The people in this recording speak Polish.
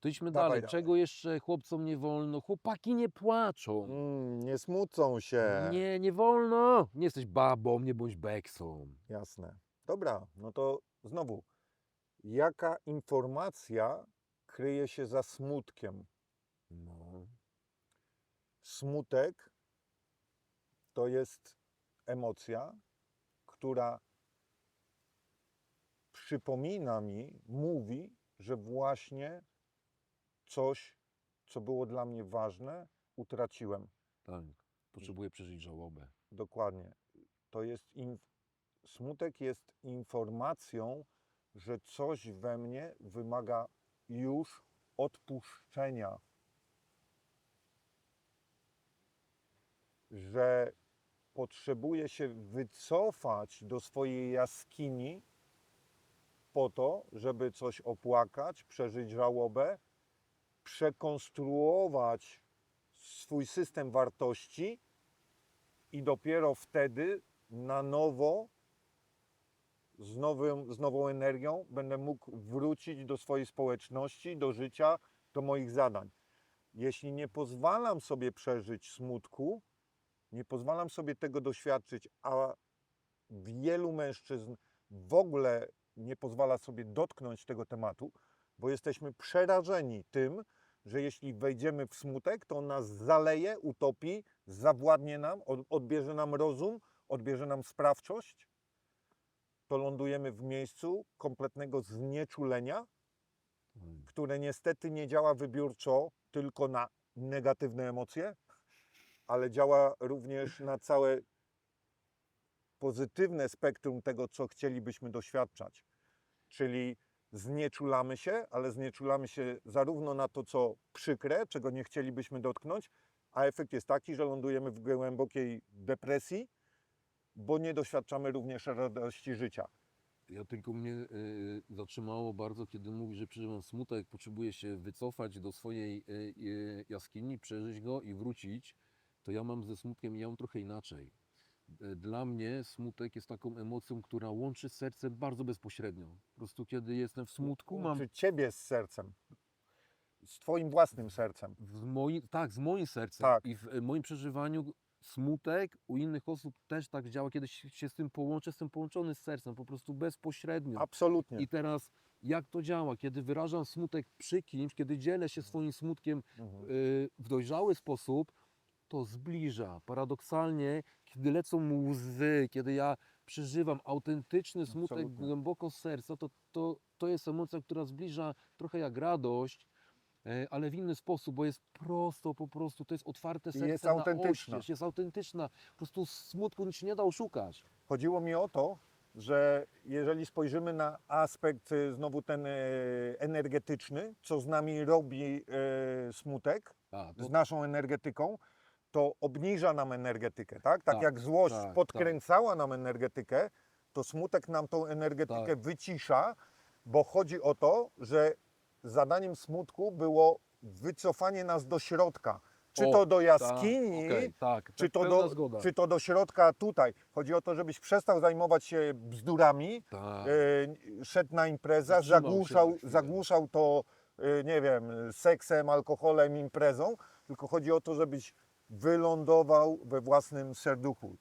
To idźmy Dawaj dalej. Czego jeszcze chłopcom nie wolno? Chłopaki nie płaczą. Mm, nie smucą się. Nie, nie wolno. Nie jesteś babą, nie bądź beksą. Jasne. Dobra, no to znowu. Jaka informacja kryje się za smutkiem? No. Smutek to jest emocja, która przypomina mi, mówi, że właśnie coś, co było dla mnie ważne, utraciłem. Tak. Potrzebuję przeżyć żałobę. Dokładnie. To jest smutek jest informacją, że coś we mnie wymaga już odpuszczenia. Że potrzebuję się wycofać do swojej jaskini po to, żeby coś opłakać, przeżyć żałobę, przekonstruować swój system wartości i dopiero wtedy na nowo, z, nowym, z nową energią, będę mógł wrócić do swojej społeczności, do życia, do moich zadań. Jeśli nie pozwalam sobie przeżyć smutku, nie pozwalam sobie tego doświadczyć, a wielu mężczyzn w ogóle nie pozwala sobie dotknąć tego tematu, bo jesteśmy przerażeni tym, że jeśli wejdziemy w smutek, to on nas zaleje, utopi, zawładnie nam, od- odbierze nam rozum, odbierze nam sprawczość, to lądujemy w miejscu kompletnego znieczulenia, Tak. które niestety nie działa wybiórczo tylko na negatywne emocje, ale działa również na całe pozytywne spektrum tego, co chcielibyśmy doświadczać. Czyli znieczulamy się, ale znieczulamy się zarówno na to, co przykre, czego nie chcielibyśmy dotknąć, a efekt jest taki, że lądujemy w głębokiej depresji, bo nie doświadczamy również radości życia. Ja tylko mnie y, zatrzymało bardzo, kiedy mówi, że przeżywam smutek, potrzebuję się wycofać do swojej y, y, jaskini, przeżyć go i wrócić. To ja mam ze smutkiem, ja mam trochę inaczej. Y, Dla mnie smutek jest taką emocją, która łączy z sercem bardzo bezpośrednio. Po prostu kiedy jestem w smutku, mam Czy ciebie z sercem, z twoim własnym sercem. w moim, tak, z moim sercem Tak. i w y, moim przeżywaniu smutek u innych osób też tak działa, kiedy się się z tym połączę, jestem połączony z sercem, po prostu bezpośrednio. Absolutnie. I teraz jak to działa? Kiedy wyrażam smutek przy kimś, kiedy dzielę się swoim smutkiem Mhm. y, w dojrzały sposób, to zbliża. Paradoksalnie, kiedy lecą łzy, kiedy ja przeżywam autentyczny smutek Absolutnie. głęboko z serca, to, to, to jest emocja, która zbliża trochę jak radość, e, ale w inny sposób, bo jest prosto po prostu, to jest otwarte serce jest na autentyczna. oścież, jest autentyczna. Po prostu smutku nic się nie da oszukać. Chodziło mi o to, że jeżeli spojrzymy na aspekt y, znowu ten y, energetyczny, co z nami robi smutek, A, to, z naszą energetyką, to obniża nam energetykę, tak? Tak, Tak, jak złość tak, podkręcała nam energetykę, to smutek nam tą energetykę Tak. wycisza, bo chodzi o to, że zadaniem smutku było wycofanie nas do środka. Czy O, to do tak, jaskini, okej, tak, czy, to do, zgoda. czy to do środka tutaj. Chodzi o to, żebyś przestał zajmować się bzdurami, Tak. e, szedł na imprezę, zagłuszał, zagłuszał to, e, nie wiem, seksem, alkoholem, imprezą, tylko chodzi o to, żebyś wylądował we własnym serduchu.